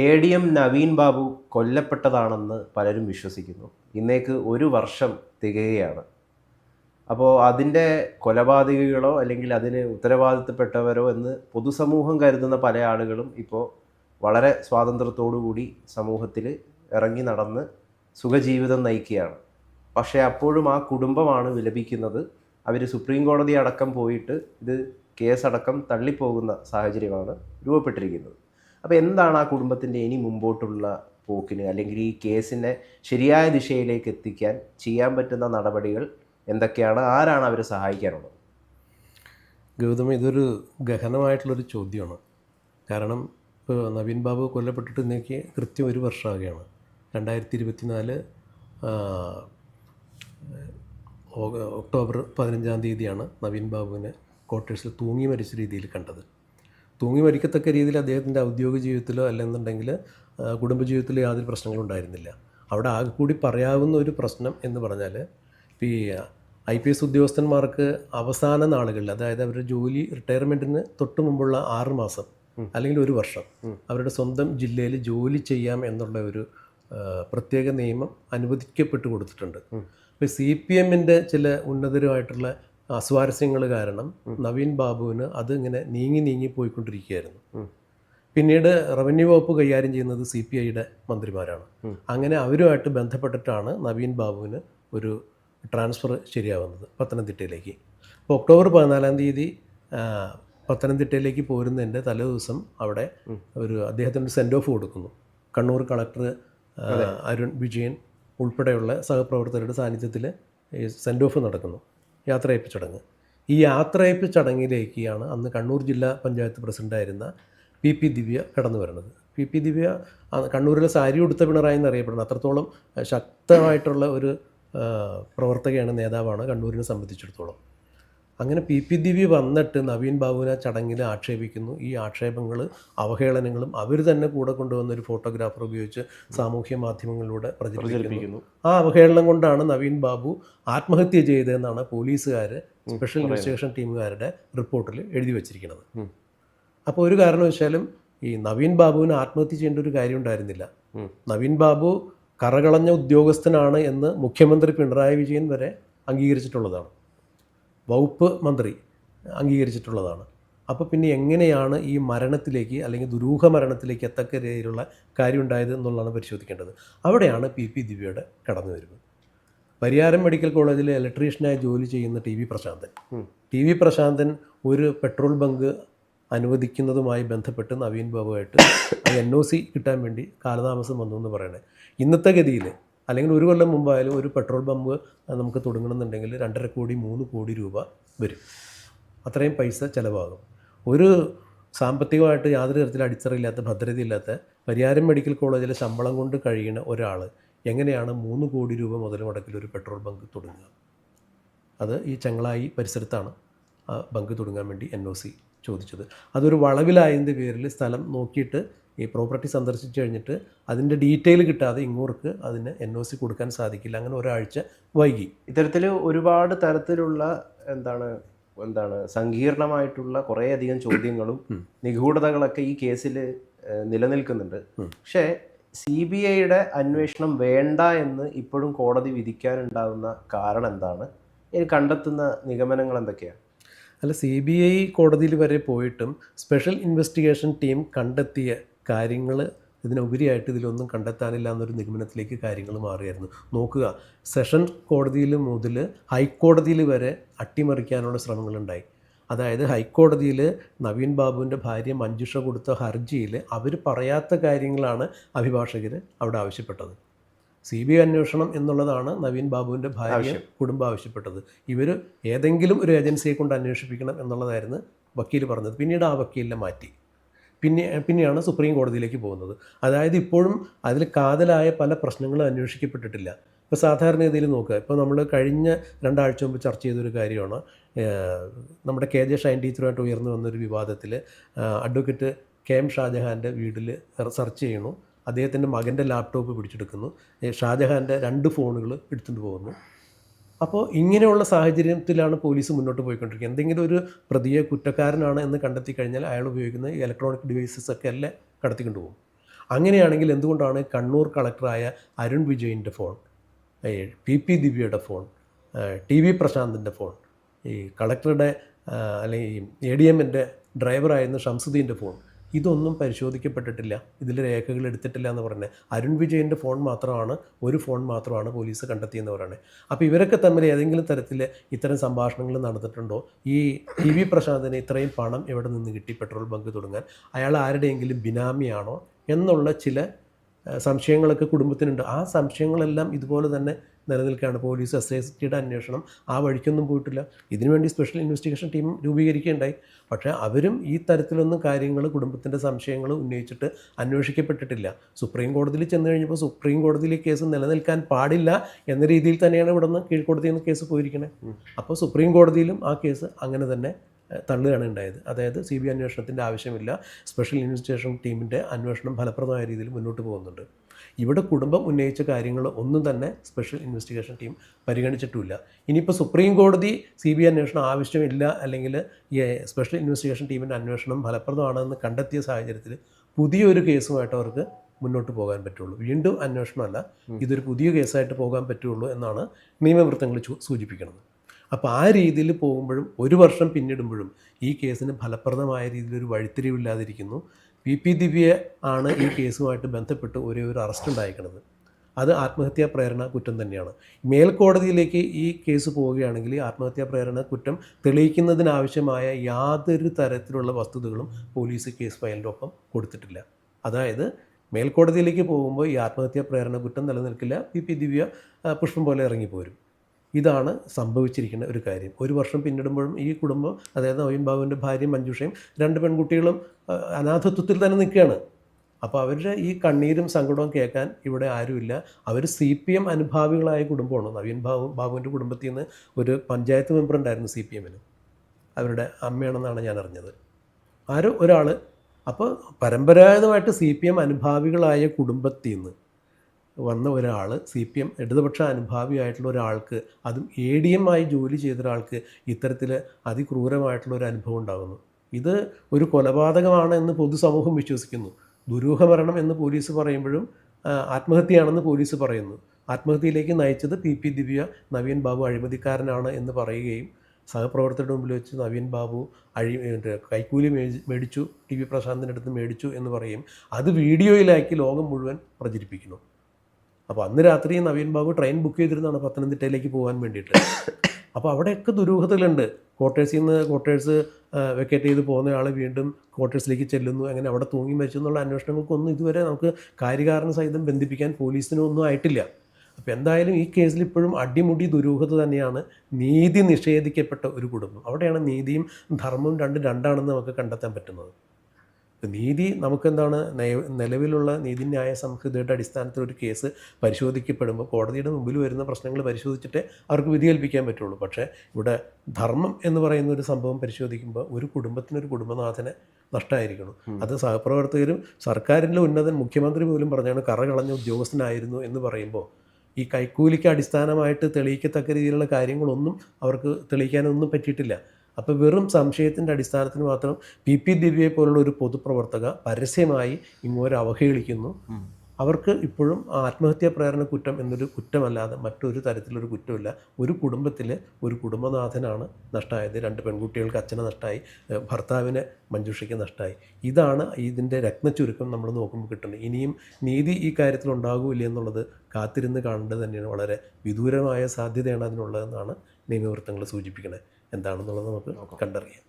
A D M Naveen Babu കൊല്ലപ്പെട്ടതാണെന്ന് പലരും വിശ്വസിക്കുന്നു. ഇന്നേക്ക് ഒരു വർഷം തികയുകയാണ്. അപ്പോൾ അതിന്റെ കൊലപാതകികളോ അല്ലെങ്കിൽ അതിന് ഉത്തരവാദിത്തപ്പെട്ടവരോ എന്ന് പൊതുസമൂഹം കരുതുന്ന പല ആളുകളും ഇപ്പോൾ വളരെ കൂടി സമൂഹത്തിൽ ഇറങ്ങി നടന്ന് സുഖജീവിതം നയിക്കുകയാണ്. പക്ഷേ അപ്പോഴും ആ കുടുംബമാണ് വിലപിക്കുന്നത്. അവർ സുപ്രീം കോടതി അടക്കം പോയിട്ട് ഇത് കേസടക്കം തള്ളിപ്പോകുന്ന സാഹചര്യമാണ് രൂപപ്പെട്ടിരിക്കുന്നത്. അപ്പോൾ എന്താണ് ആ കുടുംബത്തിന്റെ ഇനി മുമ്പോട്ടുള്ള പോക്കിന്? അല്ലെങ്കിൽ ഈ കേസിനെ ശരിയായ ദിശയിലേക്ക് എത്തിക്കാൻ ചെയ്യാൻ പറ്റുന്ന നടപടികൾ എന്തൊക്കെയാണ്? ആരാണ് അവരെ സഹായിക്കാനുള്ളത്? ഗൗതം ഇതൊരു ഗഹനമായിട്ടുള്ളൊരു ചോദ്യമാണ്. കാരണം ഇപ്പോൾ നവീൻ ബാബു കൊല്ലപ്പെട്ടിട്ട് ഇന്നേക്ക് കൃത്യം ഒരു വർഷമാകുകയാണ് രണ്ടായിരത്തി ഇരുപത്തിനാല് ഒക്ടോബർ പതിനഞ്ചാം തീയതിയാണ് നവീൻ ബാബുവിനെ ക്വാർട്ടേഴ്സിൽ തൂങ്ങി മരിച്ച രീതിയിൽ കണ്ടത്. തൂങ്ങി മരിക്കത്തക്ക രീതിയിൽ അദ്ദേഹത്തിന്റെ ഔദ്യോഗിക ജീവിതത്തിലോ അല്ലെന്നുണ്ടെങ്കിൽ കുടുംബജീവിതത്തിലോ യാതൊരു പ്രശ്നങ്ങളും ഉണ്ടായിരുന്നില്ല. അവിടെ ആകെ കൂടി പറയാവുന്ന ഒരു പ്രശ്നം എന്ന് പറഞ്ഞാൽ ഇപ്പോൾ ഈ ഐ പി എസ് ഉദ്യോഗസ്ഥന്മാർക്ക് അവസാന നാളുകളിൽ അതായത് അവരുടെ ജോലി റിട്ടയർമെന്റിന് തൊട്ട് മുമ്പുള്ള ആറ് മാസം അല്ലെങ്കിൽ ഒരു വർഷം അവരുടെ സ്വന്തം ജില്ലയിൽ ജോലി ചെയ്യാം എന്നുള്ള ഒരു പ്രത്യേക നിയമം അനുവദിക്കപ്പെട്ടു കൊടുത്തിട്ടുണ്ട്. ഇപ്പോൾ സി പി എമ്മിന്റെ ചില ഉന്നതരുമായിട്ടുള്ള അസ്വാരസ്യങ്ങൾ കാരണം നവീൻ ബാബുവിന് അത് ഇങ്ങനെ നീങ്ങി നീങ്ങി പോയിക്കൊണ്ടിരിക്കുകയായിരുന്നു. പിന്നീട് റവന്യൂ വകുപ്പ് കൈകാര്യം ചെയ്യുന്നത് സി പി ഐയുടെ മന്ത്രിമാരാണ്. അങ്ങനെ അവരുമായിട്ട് ബന്ധപ്പെട്ടിട്ടാണ് നവീൻ ബാബുവിന് ഒരു ട്രാൻസ്ഫർ ശരിയാവുന്നത് പത്തനംതിട്ടയിലേക്ക്. അപ്പോൾ ഒക്ടോബർ പതിനാലാം തീയതി പത്തനംതിട്ടയിലേക്ക് പോരുന്നതിന്റെ തലേ ദിവസം അവിടെ ഒരു അദ്ദേഹത്തിന് സെൻഡ് ഓഫ് കൊടുക്കുന്നു. കണ്ണൂർ കളക്ടർ അരുൺ വിജയൻ ഉൾപ്പെടെയുള്ള സഹപ്രവർത്തകരുടെ സാന്നിധ്യത്തിൽ ഈ സെൻഡ് ഓഫ് നടക്കുന്നു. യാത്രയപ്പ് ചടങ്ങ് ഈ യാത്രയപ്പ് ചടങ്ങിലേക്കാണ് അന്ന് കണ്ണൂർ ജില്ലാ പഞ്ചായത്ത് പ്രസിഡന്റായിരുന്ന പി പി ദിവ്യ കടന്നു വരുന്നത്. പി പി ദിവ്യ കണ്ണൂരിലെ സാരി ഉടുത്ത പിണറായി എന്നറിയപ്പെടുന്നത്. അത്രത്തോളം ശക്തമായിട്ടുള്ള ഒരു പ്രവർത്തകയാണ് നേതാവാണ് കണ്ണൂരിനെ സംബന്ധിച്ചിടത്തോളം. അങ്ങനെ പി പി ദിവ്യ വന്നിട്ട് നവീൻ ബാബുവിനെ ചടങ്ങിൽ ആക്ഷേപിക്കുന്നു. ഈ ആക്ഷേപങ്ങൾ അവഹേളനങ്ങളും അവർ തന്നെ കൂടെ കൊണ്ടുവന്ന ഒരു ഫോട്ടോഗ്രാഫർ ഉപയോഗിച്ച് സാമൂഹ്യ മാധ്യമങ്ങളിലൂടെ പ്രചരിപ്പിക്കുന്നു. ആ അവഹേളനം കൊണ്ടാണ് നവീൻ ബാബു ആത്മഹത്യ ചെയ്തതെന്നാണ് പോലീസുകാർ സ്പെഷ്യൽ ഇൻവെസ്റ്റിഗേഷൻ ടീമുകാരുടെ റിപ്പോർട്ടിൽ എഴുതി വച്ചിരിക്കുന്നത്. അപ്പോൾ ഒരു കാരണവശാലും ഈ നവീൻ ബാബുവിന് ആത്മഹത്യ ചെയ്യേണ്ട ഒരു കാര്യം ഉണ്ടായിരുന്നില്ല. നവീൻ ബാബു കറകളഞ്ഞ ഉദ്യോഗസ്ഥനാണ് എന്ന് മുഖ്യമന്ത്രി പിണറായി വിജയൻ വരെ അംഗീകരിച്ചിട്ടുള്ളതാണ്. വകുപ്പ് മന്ത്രി അംഗീകരിച്ചിട്ടുള്ളതാണ്. അപ്പോൾ പിന്നെ എങ്ങനെയാണ് ഈ മരണത്തിലേക്ക് അല്ലെങ്കിൽ ദുരൂഹ മരണത്തിലേക്ക് എത്തക്ക രീതിയിലുള്ള കാര്യം ഉണ്ടായത് എന്നുള്ളതാണ് പരിശോധിക്കേണ്ടത്. അവിടെയാണ് പി പി ദിവ്യയുടെ കടന്നു വരുന്നത്. പരിയാരം മെഡിക്കൽ കോളേജിലെ ഇലക്ട്രീഷ്യനായി ജോലി ചെയ്യുന്ന T V Prasanthan. T V Prasanthan ഒരു പെട്രോൾ ബങ്ക് അനുവദിക്കുന്നതുമായി ബന്ധപ്പെട്ട് നവീൻ ബാബുവായിട്ട് എൻ ഒ സി കിട്ടാൻ വേണ്ടി കാലതാമസം വന്നു എന്ന് പറയണേ. ഇന്നത്തെ ഗതിയിൽ അല്ലെങ്കിൽ ഒരു കൊല്ലം മുമ്പായാലും ഒരു പെട്രോൾ പമ്പ് നമുക്ക് തുടങ്ങണമെന്നുണ്ടെങ്കിൽ രണ്ടര കോടി മൂന്ന് കോടി രൂപ വരും. അത്രയും പൈസ ചിലവാകും. ഒരു സാമ്പത്തികമായിട്ട് യാതൊരു തരത്തിലും അടിത്തറയില്ലാത്ത ഭദ്രതയില്ലാത്ത പരിയാരം മെഡിക്കൽ കോളേജിലെ ശമ്പളം കൊണ്ട് കഴിയുന്ന ഒരാൾ എങ്ങനെയാണ് മൂന്ന് കോടി രൂപ മുതൽ മുടക്കിൽ ഒരു പെട്രോൾ ബങ്ക് തുടങ്ങുക? അത് ഈ ചങ്ങളായി പരിസരത്താണ് ആ ബങ്ക് തുടങ്ങാൻ വേണ്ടി എൻ ഒ സി ചോദിച്ചത്. അതൊരു വളവിലായതിന്റെ പേരിൽ സ്ഥലം നോക്കിയിട്ട് ഈ പ്രോപ്പർട്ടി സന്ദർശിച്ച് കഴിഞ്ഞിട്ട് അതിന്റെ ഡീറ്റെയിൽ കിട്ടാതെ ഇങ്ങോർക്ക് അതിന് എൻ ഒ സി കൊടുക്കാൻ സാധിക്കില്ല. അങ്ങനെ ഒരാഴ്ച വൈകി. ഇത്തരത്തിൽ ഒരുപാട് തരത്തിലുള്ള എന്താണ് എന്താണ് സങ്കീർണമായിട്ടുള്ള കുറേയധികം ചോദ്യങ്ങളും നിഗൂഢതകളൊക്കെ ഈ കേസിൽ നിലനിൽക്കുന്നുണ്ട്. പക്ഷേ സി ബി ഐയുടെ അന്വേഷണം വേണ്ട എന്ന് ഇപ്പോഴും കോടതി വിധിക്കാനുണ്ടാകുന്ന കാരണം എന്താണ്? ഇനി കണ്ടെത്തുന്ന നിഗമനങ്ങൾ എന്തൊക്കെയാണ്? അല്ല സി ബി ഐ കോടതിയിൽ വരെ പോയിട്ടും സ്പെഷ്യൽ ഇൻവെസ്റ്റിഗേഷൻ ടീം കണ്ടെത്തിയ കാര്യങ്ങൾ ഇതിനുപരിയായിട്ട് ഇതിലൊന്നും കണ്ടെത്താനില്ല എന്നൊരു നിഗമനത്തിലേക്ക് കാര്യങ്ങൾ മാറിയായിരുന്നു. നോക്കുക സെഷൻ കോടതിയിൽ മുതൽ ഹൈക്കോടതിയിൽ വരെ അട്ടിമറിക്കാനുള്ള ശ്രമങ്ങളുണ്ടായി. അതായത് ഹൈക്കോടതിയിൽ നവീൻ ബാബുവിന്റെ ഭാര്യ മഞ്ജുഷ കൊടുത്ത ഹർജിയിൽ അവർ പറയാത്ത കാര്യങ്ങളാണ് അഭിഭാഷകർ അവിടെ ആവശ്യപ്പെട്ടത്. സി ബി ഐ അന്വേഷണം എന്നുള്ളതാണ് നവീൻ ബാബുവിന്റെ ഭാര്യ കുടുംബം ആവശ്യപ്പെട്ടത്. ഇവർ ഏതെങ്കിലും ഒരു ഏജൻസിയെ കൊണ്ട് അന്വേഷിപ്പിക്കണം എന്നുള്ളതായിരുന്നു വക്കീൽ പറഞ്ഞത്. പിന്നീട് ആ വക്കീലിനെ മാറ്റി. പിന്നെ പിന്നെയാണ് സുപ്രീം കോടതിയിലേക്ക് പോകുന്നത്. അതായത് ഇപ്പോഴും അതിൽ കാതലായ പല പ്രശ്നങ്ങളും അന്വേഷിക്കപ്പെട്ടിട്ടില്ല. ഇപ്പോൾ സാധാരണഗതിയിൽ നോക്കുക. ഇപ്പോൾ നമ്മൾ കഴിഞ്ഞ രണ്ടാഴ്ച മുമ്പ് ചർച്ച ചെയ്തൊരു കാര്യമാണ് നമ്മുടെ കെ ജെ ഷൈൻ ടീച്ചറുമായിട്ട് ഉയർന്നു വന്നൊരു വിവാദത്തിൽ അഡ്വക്കേറ്റ് കെ എം ഷാജഹാന്റെ വീട്ടിൽ സെർച്ച് ചെയ്യണു. അദ്ദേഹത്തിന്റെ മകന്റെ ലാപ്ടോപ്പ് പിടിച്ചെടുക്കുന്നു. ഷാജഹാന്റെ രണ്ട് ഫോണുകൾ എടുത്തുകൊണ്ട് പോകുന്നു. അപ്പോൾ ഇങ്ങനെയുള്ള സാഹചര്യത്തിലാണ് പോലീസ് മുന്നോട്ട് പോയിക്കൊണ്ടിരിക്കുന്നത്. എന്തെങ്കിലും ഒരു പ്രതിയെ കുറ്റക്കാരനാണ് എന്ന് കണ്ടെത്തി കഴിഞ്ഞാൽ അയാൾ ഉപയോഗിക്കുന്ന ഇലക്ട്രോണിക് ഡിവൈസസ് ഒക്കെ അല്ലേ കടത്തിക്കൊണ്ട് പോകും. അങ്ങനെയാണെങ്കിൽ എന്തുകൊണ്ടാണ് കണ്ണൂർ കളക്ടറായ അരുൺ വിജയിന്റെ ഫോൺ പി പി ദിവ്യയുടെ ഫോൺ ടി വി പ്രശാന്തിന്റെ ഫോൺ ഈ കളക്ടറുടെ അല്ലെങ്കിൽ എ ഡി എമ്മിന്റെ ഡ്രൈവറായിരുന്ന ഷംസുദ്ദീന്റെ ഫോൺ ഇതൊന്നും പരിശോധിക്കപ്പെട്ടിട്ടില്ല. ഇതിൽ രേഖകൾ എടുത്തിട്ടില്ല എന്ന് പറഞ്ഞത് അരുൺ വിജയന്റെ ഫോൺ മാത്രമാണ് ഒരു ഫോൺ മാത്രമാണ് പോലീസ് കണ്ടെത്തിയെന്ന് പറയുന്നത്. അപ്പോൾ ഇവരൊക്കെ തമ്മിൽ ഏതെങ്കിലും തരത്തിൽ ഇത്തരം സംഭാഷണങ്ങൾ നടന്നിട്ടുണ്ടോ? ഈ ടി വി പ്രശാന്തിന് ഇത്രയും പണം എവിടെ നിന്ന് കിട്ടി? പെട്രോൾ ബങ്ക് തുടങ്ങാൻ. അയാൾ ആരുടെയെങ്കിലും ബിനാമിയാണോ? എന്നുള്ള ചില സംശയങ്ങളൊക്കെ കുടുംബത്തിനുണ്ട്. ആ സംശയങ്ങളെല്ലാം ഇതുപോലെ തന്നെ നിലനിൽക്കുകയാണ്. പോലീസ് എസ് ഐ ടിയുടെ അന്വേഷണം ആ വഴിക്കൊന്നും പോയിട്ടില്ല. ഇതിനുവേണ്ടി സ്പെഷ്യൽ ഇൻവെസ്റ്റിഗേഷൻ ടീം രൂപീകരിക്കുകയുണ്ടായി. പക്ഷേ അവരും ഈ തരത്തിലൊന്നും കാര്യങ്ങൾ കുടുംബത്തിന്റെ സംശയങ്ങൾ ഉന്നയിച്ചിട്ട് അന്വേഷിക്കപ്പെട്ടിട്ടില്ല. സുപ്രീം കോടതിയിൽ ചെന്ന് കഴിഞ്ഞപ്പോൾ സുപ്രീം കോടതിയിൽ കേസ് നിലനിൽക്കാൻ പാടില്ല എന്ന രീതിയിൽ തന്നെയാണ് ഇവിടെ നിന്ന് കീഴ്ക്കോടതിയിൽ നിന്ന് കേസ് പോയിരിക്കുന്നത് അപ്പോൾ സുപ്രീം കോടതിയിലും ആ കേസ് അങ്ങനെ തന്നെ തള്ളുകയാണ് ഉണ്ടായത്. അതായത് സി ബി അന്വേഷണത്തിന്റെ ആവശ്യമില്ല. സ്പെഷ്യൽ ഇൻവെസ്റ്റിഗേഷൻ ടീമിന്റെ അന്വേഷണം ഫലപ്രദമായ രീതിയിൽ മുന്നോട്ട് പോകുന്നുണ്ട്. ഇവിടെ കുടുംബം ഉന്നയിച്ച കാര്യങ്ങൾ ഒന്നും തന്നെ സ്പെഷ്യൽ ഇൻവെസ്റ്റിഗേഷൻ ടീം പരിഗണിച്ചിട്ടുമില്ല. ഇനിയിപ്പോൾ സുപ്രീം കോടതി സി ബി ഐ അന്വേഷണം ആവശ്യമില്ല അല്ലെങ്കിൽ ഈ സ്പെഷ്യൽ ഇൻവെസ്റ്റിഗേഷൻ ടീമിന്റെ അന്വേഷണം ഫലപ്രദമാണെന്ന് കണ്ടെത്തിയ സാഹചര്യത്തിൽ പുതിയൊരു കേസുമായിട്ട് അവർക്ക് മുന്നോട്ട് പോകാൻ പറ്റുള്ളൂ. വീണ്ടും അന്വേഷണമല്ല ഇതൊരു പുതിയ കേസായിട്ട് പോകാൻ പറ്റുള്ളൂ എന്നാണ് നിയമവൃത്തങ്ങൾ സൂചിപ്പിക്കുന്നത്. അപ്പോൾ ആ രീതിയിൽ പോകുമ്പോഴും ഒരു വർഷം പിന്നിടുമ്പോഴും ഈ കേസിന് ഫലപ്രദമായ രീതിയിൽ ഒരു വഴിത്തിരിവില്ലാതിരിക്കുന്നു. പി പി ദിവ്യ ആണ് ഈ കേസുമായിട്ട് ബന്ധപ്പെട്ട് ഒരേ ഒരു അറസ്റ്റ് ഉണ്ടായിരിക്കുന്നത്. അത് ആത്മഹത്യാ പ്രേരണ കുറ്റം തന്നെയാണ്. മേൽക്കോടതിയിലേക്ക് ഈ കേസ് പോവുകയാണെങ്കിൽ ആത്മഹത്യാ പ്രേരണ കുറ്റം തെളിയിക്കുന്നതിനാവശ്യമായ യാതൊരു തരത്തിലുള്ള വസ്തുതകളും പോലീസ് കേസ് ഫയലിന്റെ ഒപ്പം കൊടുത്തിട്ടില്ല. അതായത് മേൽക്കോടതിയിലേക്ക് പോകുമ്പോൾ ഈ ആത്മഹത്യാ പ്രേരണ കുറ്റം നിലനിൽക്കില്ല പി പി ദിവ്യ പുഷ്പം പോലെ ഇറങ്ങിപ്പോരും. ഇതാണ് സംഭവിച്ചിരിക്കുന്ന ഒരു കാര്യം. ഒരു വർഷം പിന്നിടുമ്പോഴും ഈ കുടുംബം അതായത് നവീൻ ബാബുവിന്റെ ഭാര്യയും മഞ്ജുഷയും രണ്ട് പെൺകുട്ടികളും അനാഥത്വത്തിൽ തന്നെ നിൽക്കുകയാണ്. അപ്പോൾ അവരുടെ ഈ കണ്ണീരും സങ്കടവും കേൾക്കാൻ ഇവിടെ ആരുമില്ല. അവർ സി പി എം അനുഭാവികളായ കുടുംബമാണ്. നവീൻ ബാബു ബാബുവിന്റെ കുടുംബത്തിൽ നിന്ന് ഒരു പഞ്ചായത്ത് മെമ്പർ ഉണ്ടായിരുന്നു സി പി എമ്മിന്. അവരുടെ അമ്മയാണെന്നാണ് ഞാൻ അറിഞ്ഞത്. ആരോ ഒരാൾ അപ്പോൾ പരമ്പരാഗതമായിട്ട് സി പി എം അനുഭാവികളായ കുടുംബത്തിൽ നിന്ന് വന്ന ഒരാൾ സി പി എം ഇടതുപക്ഷ അനുഭാവിയായിട്ടുള്ള ഒരാൾക്ക് അതും എ ഡി എം ആയി ജോലി ചെയ്ത ഒരാൾക്ക് ഇത്തരത്തിൽ അതിക്രൂരമായിട്ടുള്ള ഒരു അനുഭവം ഉണ്ടാകുന്നു. ഇത് ഒരു കൊലപാതകമാണ് എന്ന് പൊതുസമൂഹം വിശ്വസിക്കുന്നു. ദുരൂഹമരണം എന്ന് പോലീസ് പറയുമ്പോഴും ആത്മഹത്യയാണെന്ന് പോലീസ് പറയുന്നു. ആത്മഹത്യയിലേക്ക് നയിച്ചത് പി പി ദിവ്യ നവീൻ ബാബു അഴിമതിക്കാരനാണ് എന്ന് പറയുകയും സഹപ്രവർത്തകരുടെ മുമ്പിൽ വെച്ച് നവീൻ ബാബു അഴി കൈക്കൂലി മേടി- മേടിച്ചു ടി വി പ്രശാന്തിന്റെ അടുത്ത് മേടിച്ചു എന്ന് പറയും. അത് വീഡിയോയിലാക്കി ലോകം മുഴുവൻ പ്രചരിപ്പിക്കുന്നു. അപ്പോൾ അന്ന് രാത്രി നവീൻ ബാബു ട്രെയിൻ ബുക്ക് ചെയ്തിരുന്നതാണ് പത്തനംതിട്ടയിലേക്ക് പോകാൻ വേണ്ടിയിട്ട്. അപ്പോൾ അവിടെയൊക്കെ ദുരൂഹതകളുണ്ട്. ക്വാർട്ടേഴ്സിൽ നിന്ന് ക്വാർട്ടേഴ്സ് വെക്കേറ്റ് ചെയ്ത് പോകുന്ന ആൾ വീണ്ടും ക്വാർട്ടേഴ്സിലേക്ക് ചെല്ലുന്നു. അങ്ങനെ അവിടെ തൂങ്ങി മരിച്ചു എന്നുള്ള അന്വേഷണങ്ങൾക്കൊന്നും ഇതുവരെ നമുക്ക് കാര്യകാരണ സഹിതം ബന്ധിപ്പിക്കാൻ പോലീസിനൊന്നും ആയിട്ടില്ല. അപ്പോൾ എന്തായാലും ഈ കേസിൽ ഇപ്പോഴും അടിമുടി ദുരൂഹത തന്നെയാണ് നീതി നിഷേധിക്കപ്പെട്ട ഒരു കുടുംബം. അവിടെയാണ് നീതിയും ധർമ്മവും രണ്ടും രണ്ടാണെന്ന് നമുക്ക് കണ്ടെത്താൻ പറ്റുന്നത്. നീതി നമുക്കെന്താണ് നയ- നിലവിലുള്ള നീതിന്യായ സംഹിതയുടെ അടിസ്ഥാനത്തിൽ ഒരു കേസ് പരിശോധിക്കപ്പെടുമ്പോൾ കോടതിയുടെ മുമ്പിൽ വരുന്ന പ്രശ്നങ്ങൾ പരിശോധിച്ചിട്ടേ അവർക്ക് വിധി കൽപ്പിക്കാൻ പറ്റുള്ളൂ. പക്ഷേ ഇവിടെ ധർമ്മം എന്ന് പറയുന്ന ഒരു സംഭവം പരിശോധിക്കുമ്പോൾ ഒരു കുടുംബത്തിനൊരു കുടുംബനാഥനെ നഷ്ടമായിരിക്കണം. അത് സഹപ്രവർത്തകരും സർക്കാരിന്റെ ഉന്നതൻ മുഖ്യമന്ത്രി പോലും പറഞ്ഞാണ് കറ കളഞ്ഞ ഉദ്യോഗസ്ഥനായിരുന്നു എന്ന് പറയുമ്പോൾ ഈ കൈക്കൂലിക്ക് അടിസ്ഥാനമായിട്ട് തെളിയിക്കത്തക്ക രീതിയിലുള്ള കാര്യങ്ങളൊന്നും അവർക്ക് തെളിയിക്കാനൊന്നും പറ്റിയിട്ടില്ല. അപ്പോൾ വെറും സംശയത്തിന്റെ അടിസ്ഥാനത്തിൽ മാത്രം പി പി ദിവ്യയെ പോലുള്ള ഒരു പൊതുപ്രവർത്തക പരസ്യമായി ഇങ്ങോട്ട് അവഹേളിക്കുന്നു. അവർക്ക് ഇപ്പോഴും ആത്മഹത്യാ പ്രേരണ കുറ്റം എന്നൊരു കുറ്റമല്ലാതെ മറ്റൊരു തരത്തിലൊരു കുറ്റമില്ല ഒരു കുടുംബത്തിൽ ഒരു കുടുംബനാഥനാണ് നഷ്ടമായത്. രണ്ട് പെൺകുട്ടികൾക്ക് അച്ഛനെ നഷ്ടമായി. ഭർത്താവിനെ മഞ്ജുഷയ്ക്ക് നഷ്ടമായി. ഇതാണ് ഇതിന്റെ രത്നച്ചുരുക്കം നമ്മൾ നോക്കുമ്പോൾ കിട്ടുന്നത്. ഇനിയും നീതി ഈ കാര്യത്തിൽ ഉണ്ടാകൂല എന്നുള്ളത് കാത്തിരുന്ന് കാണേണ്ടത് തന്നെയാണ്. വളരെ വിദൂരമായ സാധ്യതയാണ് അതിനുള്ളതെന്നാണ് നിയമവൃത്തങ്ങൾ സൂചിപ്പിക്കുന്നത്. എന്താണെന്നുള്ളത് നമുക്ക് കണ്ടറിയാം.